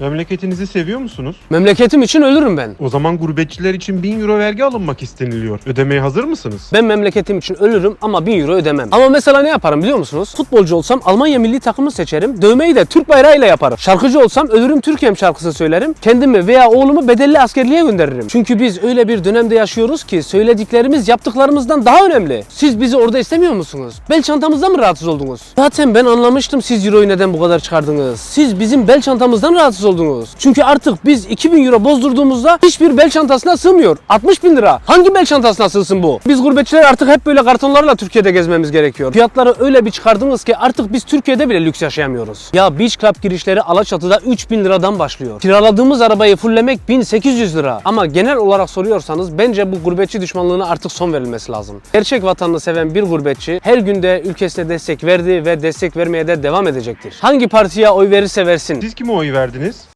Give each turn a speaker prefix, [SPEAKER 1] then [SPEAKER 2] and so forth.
[SPEAKER 1] Memleketinizi seviyor musunuz?
[SPEAKER 2] Memleketim için ölürüm ben.
[SPEAKER 1] O zaman gurbetçiler için 1000 euro vergi alınmak isteniliyor. Ödemeye hazır mısınız?
[SPEAKER 2] Ben memleketim için ölürüm ama 1000 euro ödemem. Ama mesela ne yaparım biliyor musunuz? Futbolcu olsam Almanya milli takımı seçerim. Dövmeyi de Türk bayrağıyla yaparım. Şarkıcı olsam ölürüm Türkiye'm şarkısı söylerim. Kendimi veya oğlumu bedelli askerliğe gönderirim. Çünkü biz öyle bir dönemde yaşıyoruz ki söylediklerimiz yaptıklarımızdan daha önemli. Siz bizi orada istemiyor musunuz? Bel çantamızdan mı rahatsız oldunuz? Zaten ben anlamıştım siz euroyu neden bu kadar çıkardınız. Siz bizim bel çantamızdan rahatsız oldunuz. Çünkü artık biz 2000 euro bozdurduğumuzda hiçbir bel çantasına sığmıyor. 60 bin lira. Hangi bel çantasına sığsın bu? Biz gurbetçiler artık hep böyle kartonlarla Türkiye'de gezmemiz gerekiyor. Fiyatları öyle bir çıkardınız ki artık biz Türkiye'de bile lüks yaşayamıyoruz. Ya Beach Club girişleri Alaçatı'da 3000 liradan başlıyor. Kiraladığımız arabayı fulllemek 1800 lira. Ama genel olarak soruyorsanız bence bu gurbetçi düşmanlığına artık son verilmesi lazım. Gerçek vatanını seven bir gurbetçi her günde ülkesine destek verdi ve destek vermeye de devam edecektir. Hangi partiye oy verirse versin.
[SPEAKER 1] Siz kime oy verdiniz?